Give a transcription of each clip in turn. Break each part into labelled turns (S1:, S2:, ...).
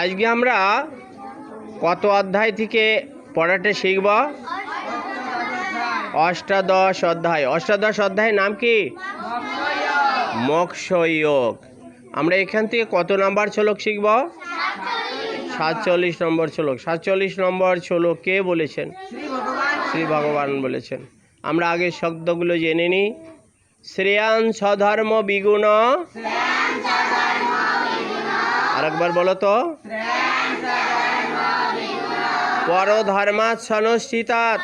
S1: আজকে আমরা কত অধ্যায় থেকে পড়াটা শিখব? অষ্টাদশ অধ্যায়। অষ্টাদশ অধ্যায়ের নাম কি? মোক্ষয়োগ আমরা এখান থেকে কত নাম্বার শ্লোক শিখব? সাতচল্লিশ নম্বর শ্লোক। সাতচল্লিশ নম্বর শ্লোক কে বলেছেন? শ্রী ভগবান বলেছেন। আমরা আগে শব্দগুলো জেনে নিই। শ্রেয়ান স্বধর্ম বিগুণ আরেকবার বলো তো। পরধর্মাৎ সনস্থিতাৎ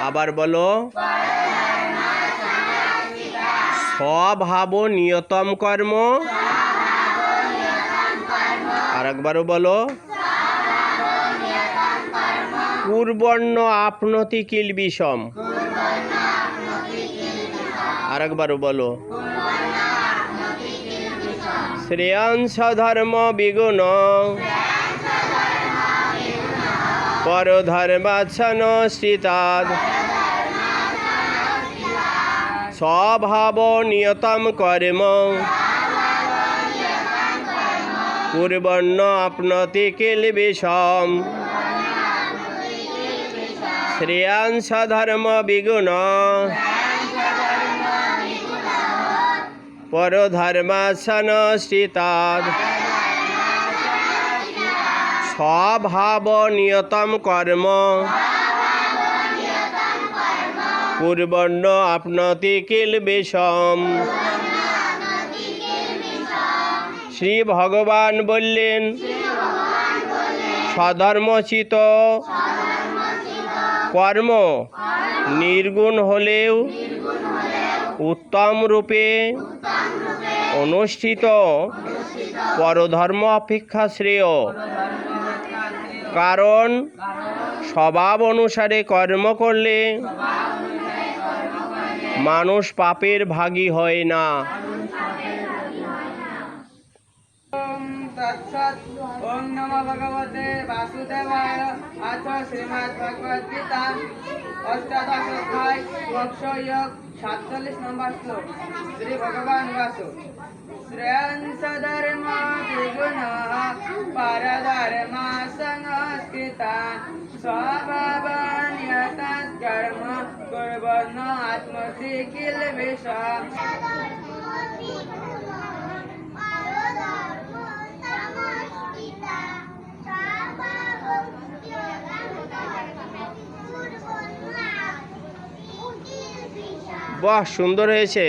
S1: আবার বলো। স্বভাব নিয়তম কর্ম আরেকবারও বলো। পূর্বর্ণ আপনতি কিল বিষম। আরেকবারও বলো। শ্রেয়াংশ ধর্ম বিগুণ। পরধর্মাচ্ছন স্থিতাদ স্বভাব নিয়তম কর্ম। পূর্বর্ণ আপনতি কিল বিষম। শ্রেয়াংশ ধর্ম বিগুণ। পরধর্মাসন স্থিতাদ স্বভাব নিয়তম কর্ম। পূর্বর্ণ আপনতি কিল বিষম। শ্রী ভগবান বললেন সধর্মচিত কর্ম নির্গুণ হলেও উত্তম রূপে অনুষ্ঠিত পরধর্ম অপেক্ষা শ্রেয়। কারণ স্বভাব অনুসারে কর্ম করলে মানুষ পাপের ভাগী হয় না।
S2: ওম নমো ভগবতে বাসুদেবায়। আথ শ্রীমদ্ ভগবদ গীতা অষ্টাদশ অধ্যায় মোক্ষয়োগ সাতচল্লিশ নম্বর শ্লোক। শ্রী ভগবান বাসু। শ্রেয়ংস ধর্ম দ্বিগুণ পরধর্ম সংস্কৃত স্বভাব নিয়ত কর্ম কুর্বন্ন আত্মসি কিল বিষম
S1: বাহ সুন্দর হয়েছে।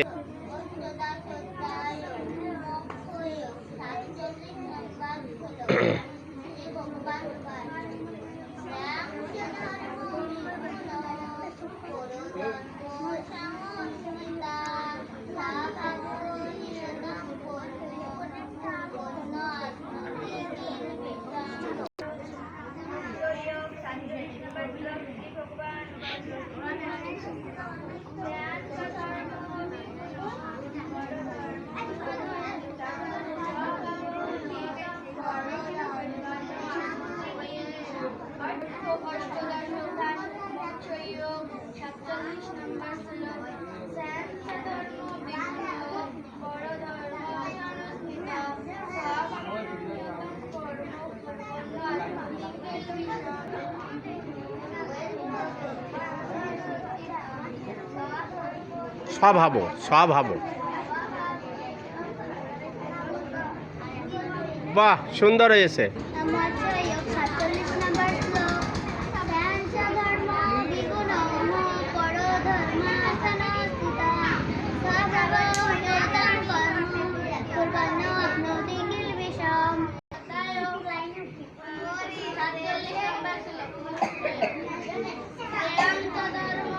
S1: স্বভাব স্বভাব বাহ সুন্দর হয়েছে
S3: সাতচল্লিশ নম্বর শ্লোক স্যাংস ধর্ম বিগুণ পর ধর্ম সনস্থিতা স্বভাব নিয়তম কর্ম কুর্বন্ন আপনোতি কিল বিষম সাতচল্লিশ নম্বর শ্লোক স্যাংস ধর্ম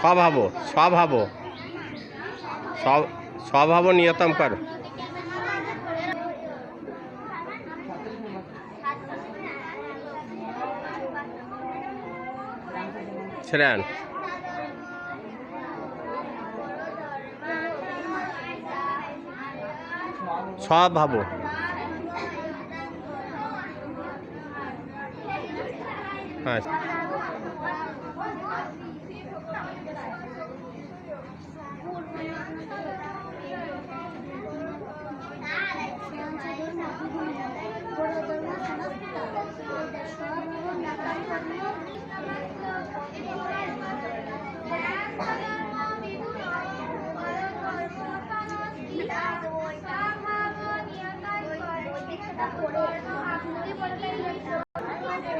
S1: স্বভাব স্বভাব। স্ব- স্বভাব নিয়তম কর শ্রেয়ান স্বভাব। হ্যাঁ।